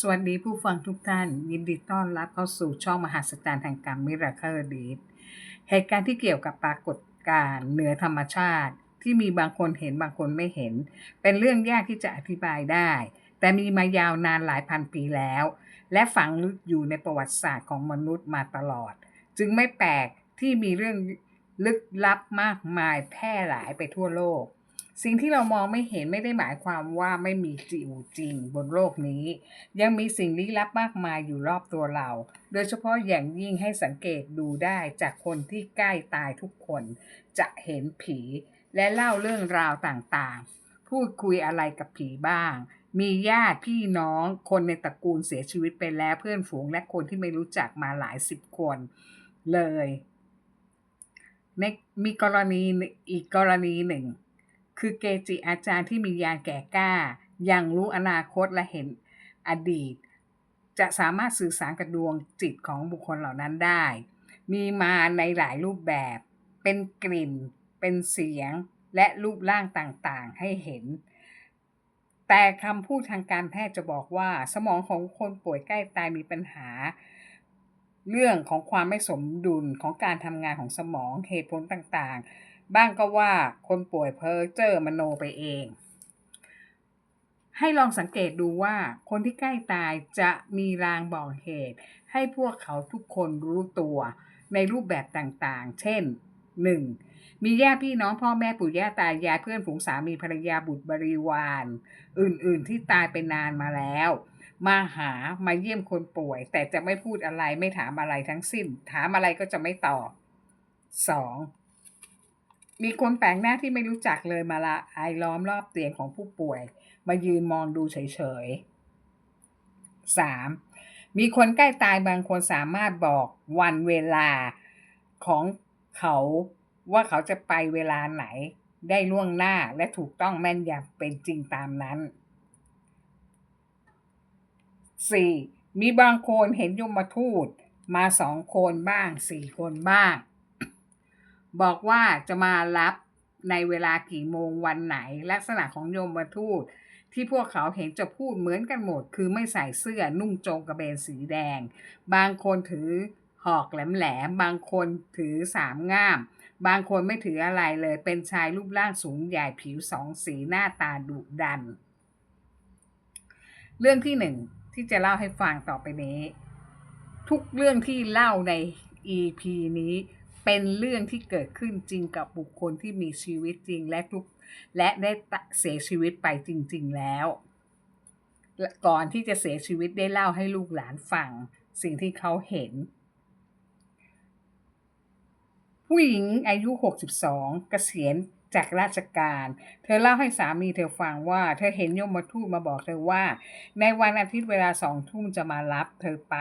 สวัสดีผู้ฟังทุกท่าน ยินดีต้อนรับเข้าสู่ช่องมหาสจารย์ทางการมิราเคิลดีดเหตุการณ์ที่เกี่ยวกับปรากฏการณ์เหนือธรรมชาติ ที่มีบางคนเห็นบางคนไม่เห็น เป็นเรื่องยากที่จะอธิบายได้ แต่มีมายาวนานหลายพันปีแล้ว และฝังลึกอยู่ในประวัติศาสตร์ของมนุษย์มาตลอด จึงไม่แปลกที่มีเรื่องลึกลับมากมายแพร่หลายไปทั่วโลก สิ่งที่เรามองไม่เห็นไม่ได้หมายความว่าไม่มีอยู่จริงบนโลกนี้ ยังมีสิ่งลี้ลับมากมายอยู่รอบตัวเรา โดยเฉพาะอย่างยิ่งให้สังเกตดูได้จากคนที่ใกล้ตายทุกคน จะเห็นผีและเล่าเรื่องราวต่างๆ พูดคุยอะไรกับผีบ้าง มีญาติพี่น้องคนในตระกูลเสียชีวิตไปแล้วเพื่อนฝูงและคนที่ไม่รู้จักมาหลายสิบคนเลยในมีกรณีอีกกรณีหนึ่ง คือเกจิอาจารย์ที่มียานแก่กล้า ยังรู้อนาคตและเห็นอดีต จะสามารถสื่อสารกับดวงจิตของบุคคลเหล่านั้นได้ มีมาในหลายรูปแบบ เป็นกลิ่น เป็นเสียง และรูปร่างต่างๆ ให้เห็น แต่คำพูดทางการแพทย์จะบอกว่า สมองของคนป่วยใกล้ตายมีปัญหาเรื่องของความไม่สมดุลของการทำงานของสมองเหตุผลต่างๆ บ้างก็ว่าคนป่วยเพ้อเจอมโนไปเอง ให้ลองสังเกตดูว่าคนที่ใกล้ตายจะมีรางบอกเหตุ ให้พวกเขาทุกคนรู้ตัวในรูปแบบต่างๆ เช่น 1. มีญาติพี่น้องพ่อแม่ปู่ย่าตายายเพื่อนฝูงสามีภรรยาบุตรบริวาร อื่นๆที่ตายไปนานมาแล้ว มาหามาเยี่ยมคนป่วย แต่จะไม่พูดอะไรไม่ถามอะไรทั้งสิ้น ถามอะไรก็จะไม่ตอบ 2. มีคนแปลกหน้าที่ไม่รู้จักเลยมาละไอล้อมรอบเตียงของผู้ป่วย มายืนมองดูเฉยๆ 3. มีคนใกล้ตายบางคนสามารถบอกวันเวลาของเขาว่าเขาจะไปเวลาไหน ได้ล่วงหน้าและถูกต้องแม่นยำเป็นจริงตามนั้น 4. มีบางคนเห็นยมทูตมาสองคนบ้างสี่คนบ้าง บอกว่าจะมารับในเวลากี่โมงวันไหน ลักษณะของโยมทูตที่พวกเขาเห็นจะพูดเหมือนกันหมด คือไม่ใส่เสื้อนุ่งโจงกระเบนสีแดง บางคนถือหอกแหลมๆบางคนถือสามง่าม บางคนไม่ถืออะไรเลย เป็นชายรูปร่างสูงใหญ่ผิวสองสีหน้าตาดุดัน เรื่องที่หนึ่งที่จะเล่าให้ฟังต่อไปนี้ ทุกเรื่องที่เล่าใน EP นี้ เป็นเรื่องที่เกิดขึ้นจริงกับบุคคลที่มีชีวิตจริงและทุกและได้เสียชีวิตไปจริง ๆ แล้ว ก่อนที่จะเสียชีวิตได้เล่าให้ลูกหลานฟังสิ่งที่เขาเห็น ผู้หญิงอายุ 62 เกษียณจากราชการ เธอเล่าให้สามีเธอฟังว่า เธอเห็นยมทูตมาบอกเธอว่า ในวันอาทิตย์เวลาสองทุ่มจะมารับเธอไป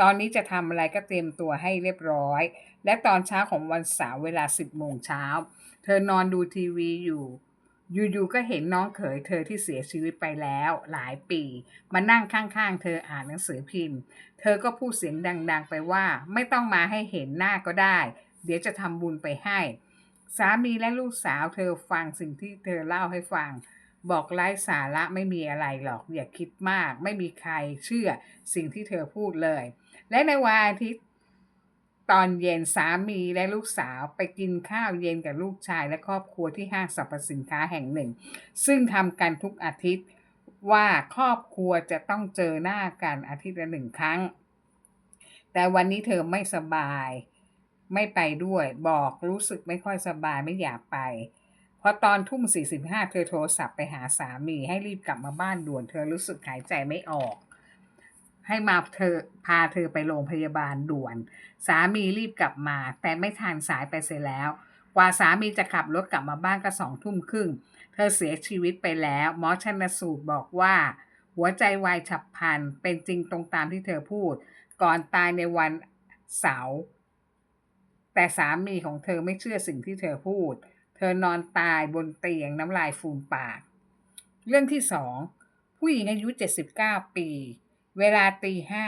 ตอนนี้จะทำอะไรก็เตรียมตัวให้เรียบร้อย และตอนเช้าของวันเสาร์เวลา 10โมงเช้า เธอนอนดูทีวีอยู่ อยู่ๆก็เห็นน้องเขยเธอที่เสียชีวิตไปแล้วหลายปี มานั่งข้างๆ เธออ่านหนังสือพิมพ์ เธอก็พูดเสียงดังๆ ไปว่าไม่ต้องมาให้เห็นหน้าก็ได้ เดี๋ยวจะทำบุญไปให้ สามีและลูกสาวเธอฟังสิ่งที่เธอเล่าให้ฟังบอกไร้สาระไม่มีอะไรหรอกอย่าคิดมาก ไม่มีใครเชื่อสิ่งที่เธอพูดเลย และในวันอาทิตย์ตอนเย็นสามีและลูกสาวไปกินข้าวเย็นกับลูกชายและครอบครัวที่ห้างสรรพสินค้าแห่งหนึ่ง ซึ่งทำกันทุกอาทิตย์ว่าครอบครัวจะต้องเจอหน้ากันอาทิตย์ละหนึ่งครั้ง แต่วันนี้เธอไม่สบาย ไม่ไปด้วยบอกรู้สึกไม่ค่อยสบายไม่อยากไปพอตอนทุ่ม 45 เธอโทรศัพท์ไปหาสามีให้รีบกลับมาบ้านด่วนเธอรู้สึกหายใจไม่ออก ให้มาเธอพาเธอไปโรงพยาบาลด่วน สามีรีบกลับมา แต่ไม่ทันสายไปเสียแล้ว กว่าสามีจะขับรถกลับมาบ้านก็สองทุ่มครึ่ง เธอเสียชีวิตไปแล้วหมอชันสูตรบอกว่า หัวใจวายฉับพลันเป็นจริงตรงตามที่เธอพูด ก่อนตายในวันเสาร์แต่สามีของเธอไม่เชื่อสิ่งที่เธอพูด เธอนอนตายบนเตียงน้ำลายฟูมปาก เรื่องที่สองผู้หญิงอายุ 79 ปี เวลาตีห้า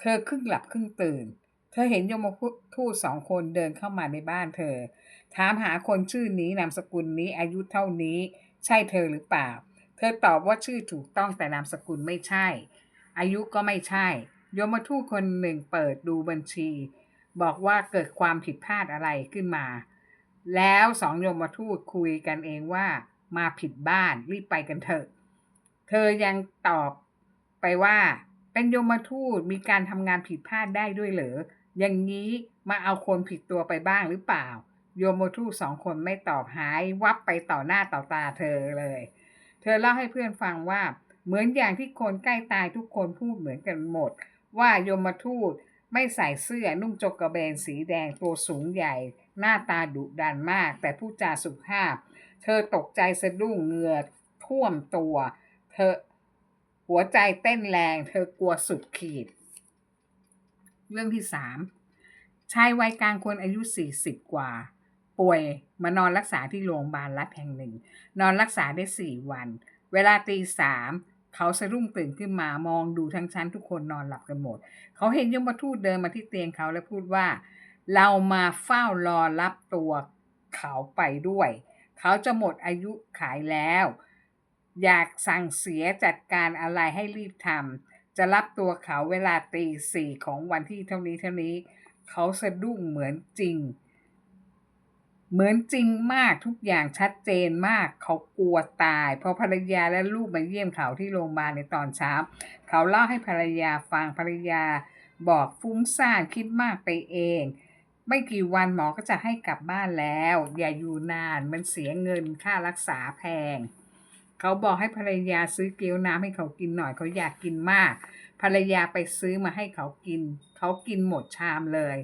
เธอครึ่งหลับครึ่งตื่น เธอเห็นยมทูตสองคนเดินเข้ามาในบ้านเธอ ถามหาคนชื่อนี้นามสกุลนี้อายุเท่านี้ ใช่เธอหรือเปล่า เธอตอบว่าชื่อถูกต้องแต่นามสกุลไม่ใช่ อายุก็ไม่ใช่โยมทูตคนหนึ่งเปิดดูบัญชี บอกว่าเกิดความผิดพลาดอะไรขึ้นมา แล้วสองโยมทูตคุยกันเองว่ามาผิดบ้านรีบไปกันเถอะ เธอยังตอบไปว่า เป็นโยมทูตมีการทำงานผิดพลาดได้ด้วยเหรอ อย่างนี้มาเอาคนผิดตัวไปบ้างหรือเปล่า โยมทูตสองคนไม่ตอบหายวับไปต่อหน้าต่อตาเธอเลย เธอเล่าให้เพื่อนฟังว่า เหมือนอย่างที่คนใกล้ตายทุกคนพูดเหมือนกันหมด ว่าโยมทูตไม่ใส่เสื้อนุ่งจกกระเบนสีแดงตัวสูงใหญ่ หน้าตาดุดันมาก แต่พูดจาสุภาพ เธอตกใจสะดุ้งเหงื่อท่วมตัว เธอหัวใจเต้นแรง เธอกลัวสุดขีด เรื่องที่สามชายวัยกลางคนอายุสี่สิบกว่า ป่วยมานอนรักษาที่โรงพยาบาลรัฐแห่งหนึ่ง นอนรักษาได้สี่วัน เวลาตีสามเขาสะดุ้งตื่นขึ้นมามองดูทั้งชั้นทุกคนนอนหลับกันหมด เขาเห็นยมทูตเดินมาที่เตียงเขาและพูดว่า เรามาเฝ้ารอรับตัวเขาไปด้วย เขาจะหมดอายุขายแล้ว อยากสั่งเสียจัดการอะไรให้รีบทำจะรับตัวเขาเวลาตีสี่ของวันที่เท่านี้เท่านี้ เขาสะดุ้งเหมือนจริง เหมือนจริงมากทุกอย่างชัดเจนมาก เขากลัวตายพอภรรยาและลูกมาเยี่ยมเขาที่โรงพยาบาลในตอนเช้า เขาเล่าให้ภรรยาฟังภรรยาบอกฟุ้งซ่านคิดมากไปเอง ไม่กี่วันหมอก็จะให้กลับบ้านแล้ว อย่าอยู่นานมันเสียเงินค่ารักษาแพง เขาบอกให้ภรรยาซื้อเกี๊ยวน้ำให้เขากินหน่อยเขาอยากกินมาก ภรรยาไปซื้อมาให้เขากิน เขากินหมดชามเลย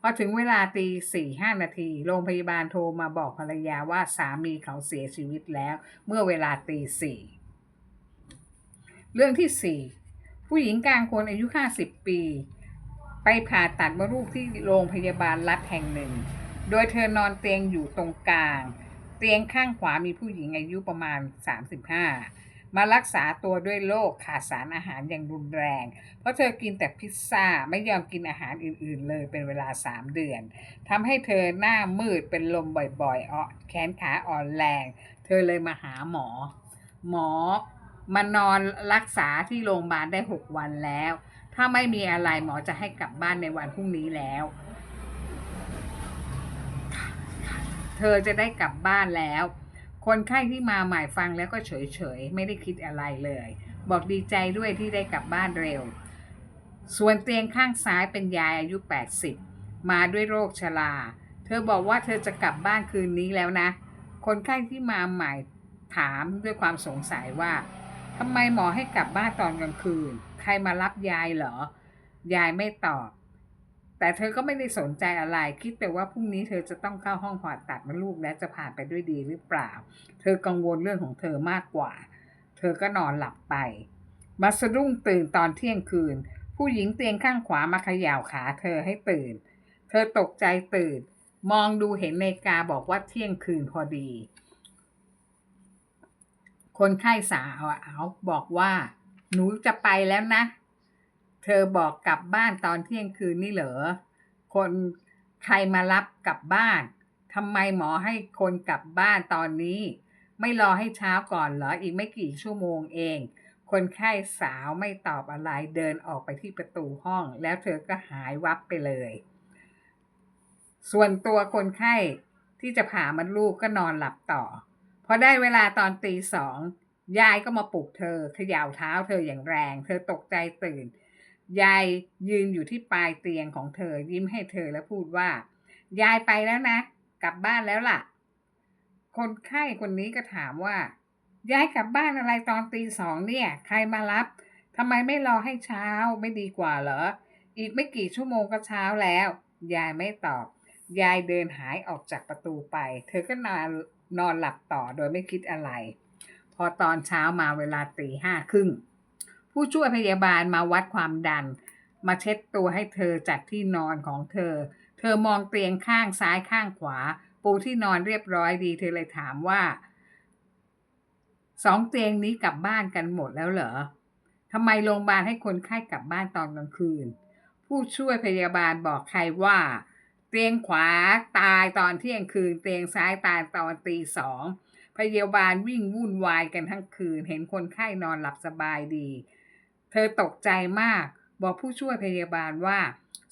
พอถึงเวลาตีสี่ห้านาที โรงพยาบาลโทรมาบอกภรรยาว่าสามีเขาเสียชีวิตแล้ว เมื่อเวลาตีสี่เรื่องที่สี่ผู้หญิงกลางคนอายุห้าสิบปี ไปผ่าตัดมดลูกที่โรงพยาบาลรัฐแห่งหนึ่ง โดยเธอนอนเตียงอยู่ตรงกลาง เตียงข้างขวามีผู้หญิงอายุประมาณ 35 มารักษาตัวด้วยโรคขาดสารอาหารอย่างรุนแรง เพราะเธอกินแต่พิซซ่าไม่ยอมกินอาหารอื่นๆ เลยเป็นเวลา 3 เดือนทำให้เธอหน้ามืดเป็นลมบ่อยๆอ่อแขนขาอ่อนแรง เธอเลยมาหาหมอ หมอมานอนรักษาที่โรงพยาบาลได้ 6 วันแล้ว ถ้าไม่มีอะไรหมอจะให้กลับบ้านในวันพรุ่งนี้แล้ว เธอจะได้กลับบ้านแล้ว คนไข้ที่มาใหม่ฟังแล้วก็เฉยๆไม่ได้คิดอะไรเลย บอกดีใจด้วยที่ได้กลับบ้านเร็ว ส่วนเตียงข้างซ้ายเป็นยายอายุ 80 มาด้วยโรคชรา เธอบอกว่าเธอจะกลับบ้านคืนนี้แล้วนะ คนไข้ที่มาใหม่ถามด้วยความสงสัยว่าทำไมหมอให้กลับบ้านตอนกลางคืน ใครมารับยายเหรอ ยายไม่ตอบ แต่เธอก็ไม่ได้สนใจอะไร คิดแต่ว่าพรุ่งนี้เธอจะต้องเข้าห้องผ่าตัดมดลูกและจะผ่านไปด้วยดีหรือเปล่า เธอกังวลเรื่องของเธอมากกว่า เธอก็นอนหลับไป มาสะดุ้งตื่นตอนเที่ยงคืน ผู้หญิงเตียงข้างขวามาเขย่าขาเธอให้ตื่น เธอตกใจตื่น มองดูเห็นนาฬิกาบอกว่าเที่ยงคืนพอดี คนไข้สาวเอาบอกว่า หนูจะไปแล้วนะ เธอบอกกลับบ้านตอนเที่ยงคืนนี่เหรอ คนใครมารับกลับบ้านทำไมหมอให้คนกลับบ้านตอนนี้ ไม่รอให้เช้าก่อนเหรออีกไม่กี่ชั่วโมงเอง คนไข้สาวไม่ตอบอะไรเดินออกไปที่ประตูห้อง แล้วเธอก็หายวับไปเลย ส่วนตัวคนไข้ที่จะผ่ามันลูกก็นอนหลับต่อพอได้เวลาตอนตีสองยายก็มาปลุกเธอเขย่าเท้าเธออย่างแรง เธอตกใจตื่น ยายยืนอยู่ที่ปลายเตียงของเธอยิ้มให้เธอแล้วพูดว่า ยายไปแล้วนะ กลับบ้านแล้วล่ะ คนไข้คนนี้ก็ถามว่า ยายกลับบ้านอะไรตอนตีสองเนี่ย ใครมารับทำไมไม่รอให้เช้าไม่ดีกว่าเหรอ อีกไม่กี่ชั่วโมงก็เช้าแล้ว ยายไม่ตอบ ยายเดินหายออกจากประตูไป เธอก็นอนนอนหลับต่อโดยไม่คิดอะไร พอตอนเช้ามาเวลาตีห้าครึ่ง ผู้ช่วยพยาบาลมาวัดความดัน มาเช็ดตัวให้เธอจัดที่นอนของเธอ เธอมองเตียงข้างซ้ายข้างขวา ปูที่นอนเรียบร้อยดี เธอเลยถามว่าสองเตียงนี้กลับบ้านกันหมดแล้วเหรอทำไมโรงพยาบาลให้คนไข้กลับบ้านตอนกลางคืน ผู้ช่วยพยาบาลบอกใครว่า เตียงขวาตายตอนเที่ยงคืน เตียงซ้ายตายตอนตีสองพยาบาลวิ่งวุ่นวายกันทั้งคืน เห็นคนไข้นอนหลับสบายดี เธอตกใจมาก บอกผู้ช่วยพยาบาลว่า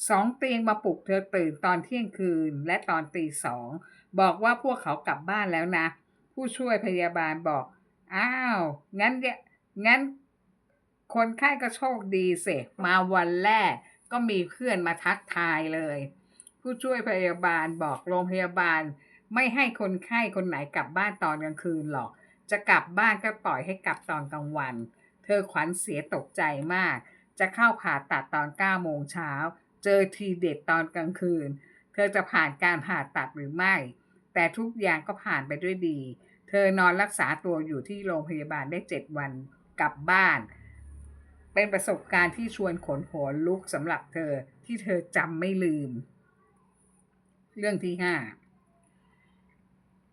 สองเตียงมาปลุกเธอตื่นตอนเที่ยงคืนและตอนตีสอง บอกว่าพวกเขากลับบ้านแล้วนะ ผู้ช่วยพยาบาลบอก อ้าว งั้นเนี่ยงั้น คนไข้ก็โชคดีเสมาวันแรกก็มีเพื่อนมาทักทายเลย ผู้ช่วยพยาบาลบอกโรงพยาบาล ไม่ให้คนไข้คนไหนกลับบ้านตอนกลางคืนหรอก จะกลับบ้านก็ปล่อยให้กลับตอนกลางวัน เธอขวัญเสียตกใจมาก จะเข้าผ่าตัดตอน9โมงเช้า เจอทีเด็ดตอนกลางคืน เธอจะผ่านการผ่าตัดหรือไม่ แต่ทุกอย่างก็ผ่านไปด้วยดี เธอนอนรักษาตัวอยู่ที่โรงพยาบาลได้ 7 วันกลับบ้าน เป็นประสบการณ์ที่ชวนขนหัวลุกสำหรับเธอที่เธอจำไม่ลืม เรื่องที่ห้า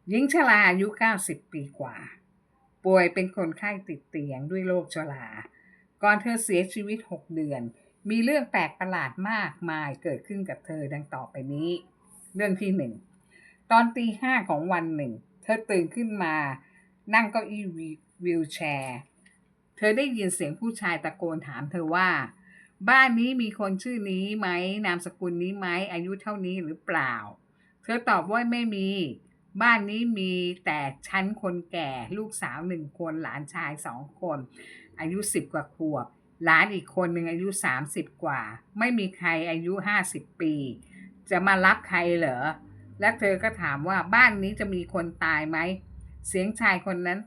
หญิงชราอายุ 90 ปีกว่า ป่วยเป็นคนไข้ติดเตียงด้วยโรคชราก่อนเธอเสียชีวิต 6 เดือน มีเรื่องแปลกประหลาดมากมายเกิดขึ้นกับเธอดังต่อไปนี้ เรื่องที่หนึ่งตอนตีห้าของวันหนึ่ง เธอตื่นขึ้นมา นั่งเก้าอี้วีลแชร์ เธอได้ยินเสียงผู้ชายตะโกนถามเธอว่า บ้านนี้มีคนชื่อนี้ไหม นามสกุลนี้ไหม อายุเท่านี้หรือเปล่า เธอตอบว่าไม่มี บ้านนี้มีแต่ชั้นคนแก่ลูกสาวหนึ่งคนหลานชายสองคน อายุสิบกว่าขวบหลานอีกคนหนึ่งอายุสามสิบกว่า ไม่มีใครอายุห้าสิบปี จะมารับใครเหรอ และเธอก็ถามว่าบ้านนี้จะมีคนตายไหม เสียงชายคนนั้น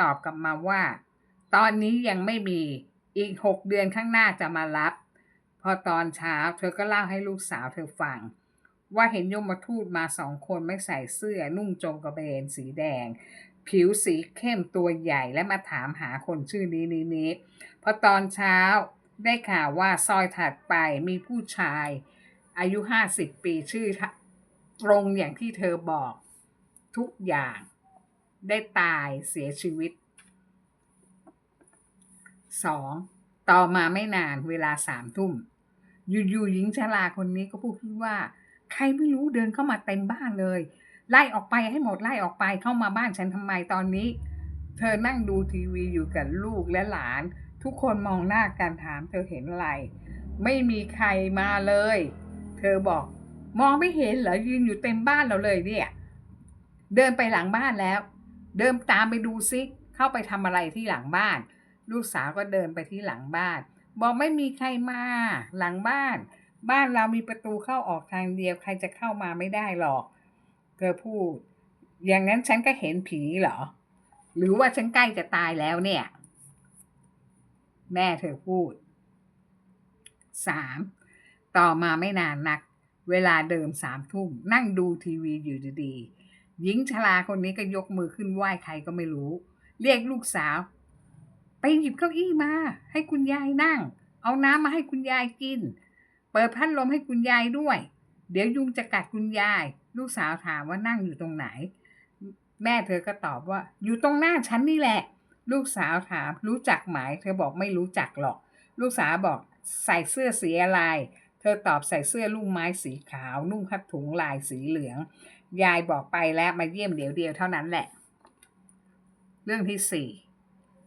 ตอบกลับมาว่า ตอนนี้ยังไม่มีอีกหกเดือนข้างหน้าจะมารับ พอตอนเช้าเธอก็เล่าให้ลูกสาวเธอฟัง ว่าเห็นยมทูตมาสองคนไม่ใส่เสื้อนุ่งจงกระเบนสีแดง ผิวสีเข้มตัวใหญ่และมาถามหาคนชื่อนี้นี้นี้พอตอนเช้าได้ข่าวว่าซอยถัดไปมีผู้ชาย อายุห้าสิบปีชื่อตรงอย่างที่เธอบอกทุกอย่าง ได้ตายเสียชีวิต 2. ต่อมาไม่นานเวลาสามทุ่ม อยู่ๆหญิงชราคนนี้ก็พูดขึ้นว่า ใครไม่รู้เดินเข้ามาเต็มบ้านเลย ไล่ออกไปให้หมดไล่ออกไปเข้ามาบ้านฉันทำไมตอนนี้ เธอนั่งดูทีวีอยู่กับลูกและหลาน ทุกคนมองหน้ากันถามเธอเห็นอะไร ไม่มีใครมาเลย เธอบอกมองไม่เห็นเหรอยืนอยู่เต็มบ้านเราเลยเนี่ยเดินไปหลังบ้านแล้ว เดินตามไปดูซิเข้าไปทำอะไรที่หลังบ้าน ลูกสาวก็เดินไปที่หลังบ้าน บอกไม่มีใครมาหลังบ้าน บ้านเรามีประตูเข้าออกทางเดียวใครจะเข้ามาไม่ได้หรอกเธอพูด อย่างนั้นฉันก็เห็นผีเหรอ หรือว่าฉันใกล้จะตายแล้วเนี่ย แม่เธอพูดสามต่อมาไม่นานนัก เวลาเดิมสามทุ่มนั่งดูทีวีอยู่ดีๆหญิงชราคนนี้ก็ยกมือขึ้นไหว้ใครก็ไม่รู้ เรียกลูกสาว ไปหยิบเก้าอี้มา ให้คุณยายนั่ง เอาน้ำมาให้คุณยายกิน เปิดพัดลมให้คุณยายด้วย เดี๋ยวยุงจะกัดคุณยาย ลูกสาวถามว่านั่งอยู่ตรงไหน แม่เธอก็ตอบว่า อยู่ตรงหน้าฉันนี่แหละ ลูกสาวถามรู้จักไหมเธอบอกไม่รู้จักหรอก ลูกสาวบอกใส่เสื้อสีอะไร เธอตอบใส่เสื้อลูกไม้สีขาว นุ่งผ้าถุงลายสีเหลือง ยายบอกไปแล้วมาเยี่ยมเดี๋ยวเดียวเท่านั้นแหละ เรื่องที่สี่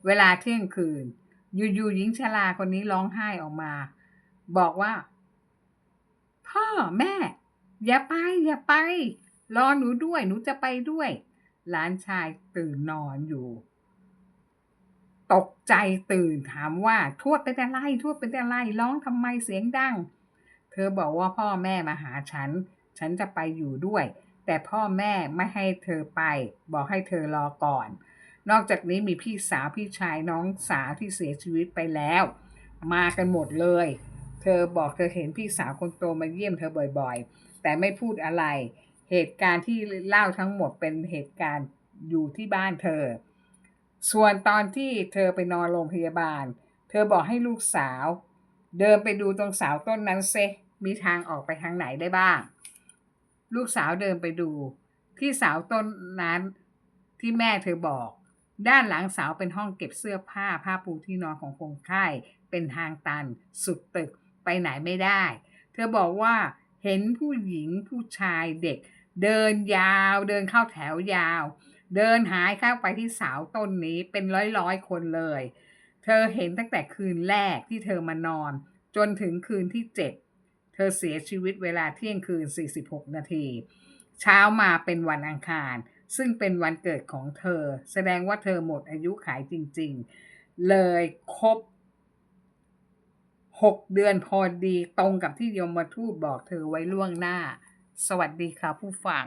เวลาเที่ยงคืน อยู่ๆหญิงชราคนนี้ร้องไห้ออกมา บอกว่า พ่อแม่ อย่าไป อย่าไป รอหนูด้วย หนูจะไปด้วย หลานชายตื่นนอนอยู่ ตกใจตื่นถามว่าทวดเป็นอะไรทวดเป็นอะไรร้องทำไมเสียงดัง เธอบอกว่าพ่อแม่มาหาฉัน ฉันจะไปอยู่ด้วย แต่พ่อแม่ไม่ให้เธอไป บอกให้เธอรอก่อน นอกจากนี้มีพี่สาวพี่ชายน้องสาวที่เสียชีวิตไปแล้ว มากันหมดเลย เธอบอกเธอเห็นพี่สาวคนโตมาเยี่ยมเธอบ่อยๆ แต่ไม่พูดอะไร เหตุการณ์ที่เล่าทั้งหมดเป็นเหตุการณ์อยู่ที่บ้านเธอ ส่วนตอนที่เธอไปนอนโรงพยาบาล เธอบอกให้ลูกสาว เดินไปดูตรงเสาต้นนั้นเซมีทางออกไปทางไหนได้บ้าง ลูกสาวเดินไปดู ที่เสาต้นนั้นที่แม่เธอบอก ด้านหลังเสาเป็นห้องเก็บเสื้อผ้าผ้าปูที่นอนของคนไข้เป็นทางตัน สุดตึก ไปไหนไม่ได้ เธอบอกว่าเห็นผู้หญิงผู้ชายเด็ก เดินยาวเดินเข้าแถวยาว เดินหายเข้าไปที่เสาต้นนี้เป็นร้อยร้อยคนเลย เธอเห็นตั้งแต่คืนแรกที่เธอมานอน จนถึงคืนที่เจ็ดเธอเสียชีวิตเวลาเที่ยงคืน 46 นาที เช้ามาเป็นวันอังคาร ซึ่งเป็นวันเกิดของเธอ แสดงว่าเธอหมดอายุขายจริง ๆ เลยครบ หกเดือนพอดีตรงกับที่ยมมาทูตบอกเธอไว้ล่วงหน้า สวัสดีค่ะผู้ฟัง